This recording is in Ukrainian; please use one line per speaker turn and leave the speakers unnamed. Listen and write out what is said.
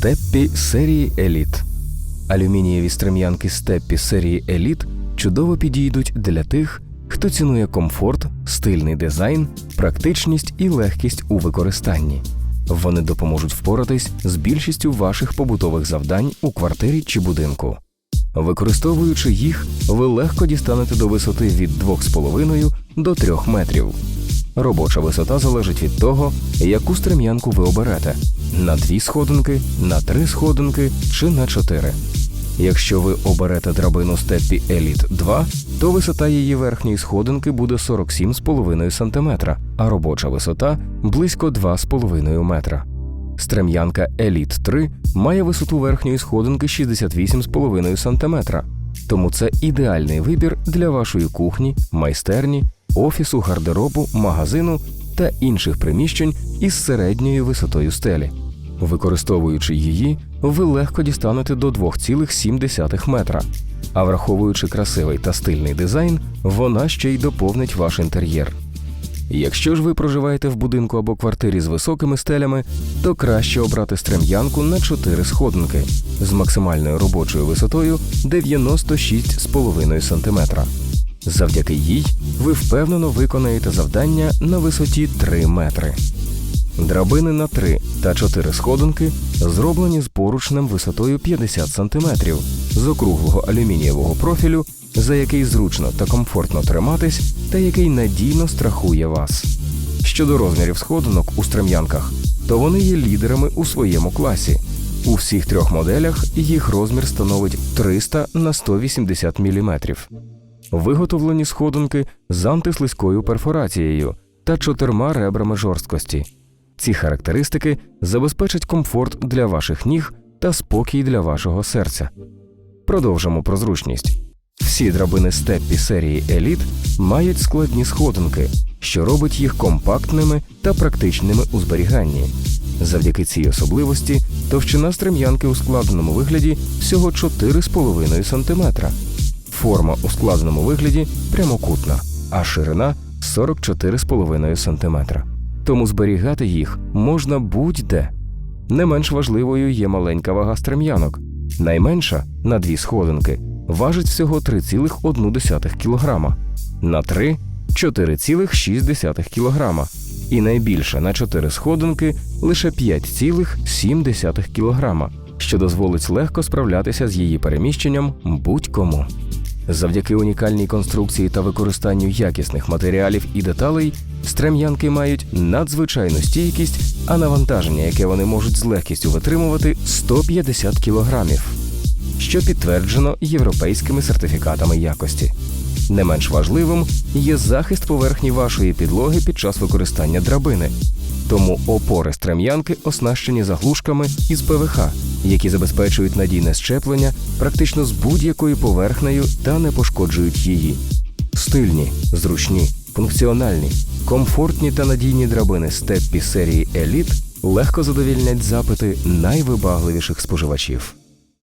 Степпі серії Еліт. Алюмінієві стрем'янки Степпі серії Еліт чудово підійдуть для тих, хто цінує комфорт, стильний дизайн, практичність і легкість у використанні. Вони допоможуть впоратись з більшістю ваших побутових завдань у квартирі чи будинку. Використовуючи їх, ви легко дістанете до висоти від 2,5 до 3 метрів. Робоча висота залежить від того, яку стрем'янку ви оберете на дві сходинки, на три сходинки чи на чотири. Якщо ви оберете драбину Степпі Еліт 2, то висота її верхньої сходинки буде 47,5 см, а робоча висота близько 2,5 метра. Стрем'янка Еліт 3 має висоту верхньої сходинки 68,5 см, тому це ідеальний вибір для вашої кухні, майстерні, офісу, гардеробу, магазину та інших приміщень із середньою висотою стелі. Використовуючи її, ви легко дістанете до 2,7 метра. А враховуючи красивий та стильний дизайн, вона ще й доповнить ваш інтер'єр. Якщо ж ви проживаєте в будинку або квартирі з високими стелями, то краще обрати стрем'янку на 4 сходинки з максимальною робочою висотою 96,5 см. Завдяки їй ви впевнено виконаєте завдання на висоті 3 метри. Драбини на 3 та 4 сходинки зроблені з поручнем висотою 50 см з округлого алюмінієвого профілю, за який зручно та комфортно триматись, та який надійно страхує вас. Щодо розмірів сходинок у стрем'янках, то вони є лідерами у своєму класі. У всіх трьох моделях їх розмір становить 300 на 180 мм. Виготовлені сходинки з антислизькою перфорацією та чотирма ребрами жорсткості. Ці характеристики забезпечать комфорт для ваших ніг та спокій для вашого серця. Продовжимо про зручність. Всі драбини степпі серії Еліт мають складні сходинки, що робить їх компактними та практичними у зберіганні. Завдяки цій особливості товщина стрем'янки у складеному вигляді всього 4,5 см. Форма у складеному вигляді прямокутна, а ширина 44,5 см. Тому зберігати їх можна будь-де. Не менш важливою є маленька вага стрем'янок. Найменша на дві сходинки важить всього 3,1 кг, на 3 4,6 кг, і найбільша на 4 сходинки лише 5,7 кг, що дозволить легко справлятися з її переміщенням будь-кому. Завдяки унікальній конструкції та використанню якісних матеріалів і деталей, стрем'янки мають надзвичайну стійкість, а навантаження, яке вони можуть з легкістю витримувати, 150 кілограмів, що підтверджено європейськими сертифікатами якості. Не менш важливим є захист поверхні вашої підлоги під час використання драбини. Тому опори стрем'янки оснащені заглушками із ПВХ, які забезпечують надійне щеплення практично з будь-якою поверхнею та не пошкоджують її. Стильні, зручні, функціональні, комфортні та надійні драбини степпі серії Еліт легко задовільнять запити найвибагливіших споживачів.